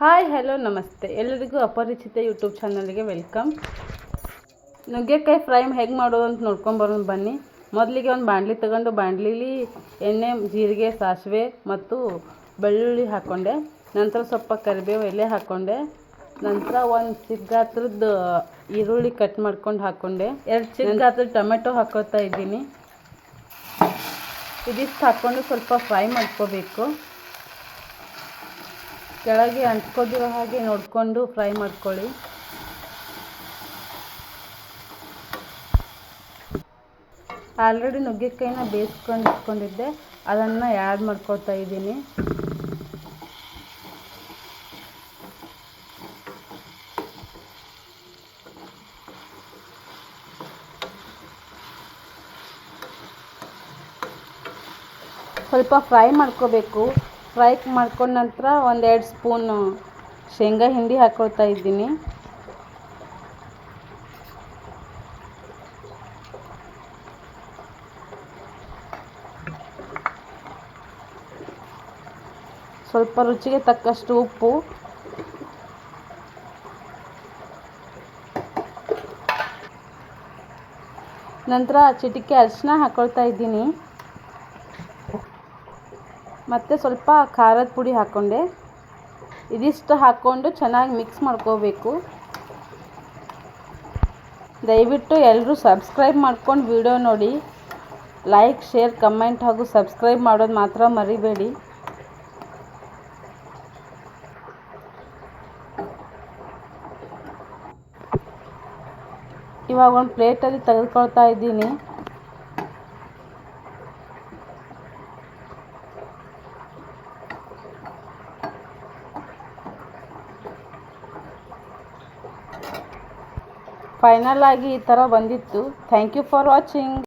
Hi hello ನಮಸ್ತೆ. ಎಲ್ಲರಿಗೂ ಅಪರಿಚಿತ ಯೂಟ್ಯೂಬ್ ಚಾನಲ್ಗೆ ವೆಲ್ಕಮ್ ನುಗ್ಗೆಕಾಯಿ ಫ್ರೈ ಹೇಗೆ ಮಾಡೋದು ಅಂತ ನೋಡ್ಕೊಂಬರೋಣ ಬನ್ನಿ. ಮೊದಲಿಗೆ ಒಂದು ಬಾಣಲಿ ತಗೊಂಡು ಬಾಂಡ್ಲಿಲಿ ಎಣ್ಣೆ ಜೀರಿಗೆ ಸಾಸಿವೆ ಮತ್ತು ಬೆಳ್ಳುಳ್ಳಿ ಹಾಕ್ಕೊಂಡೆ ನಂತರ ಸ್ವಲ್ಪ ಕರಿಬೇವು ಎಲೆ ಹಾಕ್ಕೊಂಡೆ ನಂತರ ಒಂದು ಚಿಕ್ಕ ಗಾತ್ರದ ಈರುಳ್ಳಿ ಕಟ್ ಮಾಡ್ಕೊಂಡು ಹಾಕ್ಕೊಂಡೆ ಎರಡು ಚಿಕ್ಕ ಗಾತ್ರದ ಟೊಮೆಟೊ ಹಾಕೋತಾ ಇದ್ದೀನಿ. ಇದಿಷ್ಟು ಹಾಕ್ಕೊಂಡು ಸ್ವಲ್ಪ ಫ್ರೈ ಮಾಡ್ಕೋಬೇಕು. ಕೆಳಗೆ ಅಂಟ್ಕೋದಿರೋ ಹಾಗೆ ನೋಡಿಕೊಂಡು ಫ್ರೈ ಮಾಡ್ಕೊಳ್ಳಿ. ಆಲ್ರೆಡಿ ನುಗ್ಗೆಕಾಯಿನ ಬೇಯಿಸ್ಕೊಂಡು ಇಟ್ಕೊಂಡಿದ್ದೆ. ಅದನ್ನು ಆ್ಯಡ್ ಮಾಡ್ಕೊತಾ ಇದ್ದೀನಿ. ಸ್ವಲ್ಪ ಫ್ರೈ ಮಾಡ್ಕೋಬೇಕು. ಫ್ರೈ ಮಾಡ್ಕೊಂಡ ನಂತರ ಒಂದೆರಡು ಸ್ಪೂನು ಶೇಂಗಾ ಹಿಂಡಿ ಹಾಕ್ಕೊಳ್ತಾ ಇದ್ದೀನಿ. ಸ್ವಲ್ಪ ರುಚಿಗೆ ತಕ್ಕಷ್ಟು ಉಪ್ಪು. ನಂತರ ಚಿಟಿಕೆ ಅರಿಶಿನ ಹಾಕ್ಕೊಳ್ತಾ ಇದ್ದೀನಿ. ಮತ್ತು ಸ್ವಲ್ಪ ಖಾರದ ಪುಡಿ ಹಾಕ್ಕೊಂಡೆ ಇದಿಷ್ಟು ಹಾಕ್ಕೊಂಡು ಚೆನ್ನಾಗಿ ಮಿಕ್ಸ್ ಮಾಡ್ಕೋಬೇಕು. ದಯವಿಟ್ಟು ಎಲ್ಲರೂ ಸಬ್ಸ್ಕ್ರೈಬ್ ಮಾಡ್ಕೊಂಡು ವಿಡಿಯೋ ನೋಡಿ. ಲೈಕ್ ಶೇರ್ ಕಮೆಂಟ್ ಹಾಗೂ ಸಬ್ಸ್ಕ್ರೈಬ್ ಮಾಡೋದು ಮಾತ್ರ ಮರಿಬೇಡಿ. ಇವಾಗ ಒಂದು ಪ್ಲೇಟಲ್ಲಿ ತೆಗೆದುಕೊಳ್ತಾ ಇದ್ದೀನಿ. ಫೈನಲ್ ಆಗಿ ಈ ಥರ ಬಂದಿತ್ತು. Thank you for watching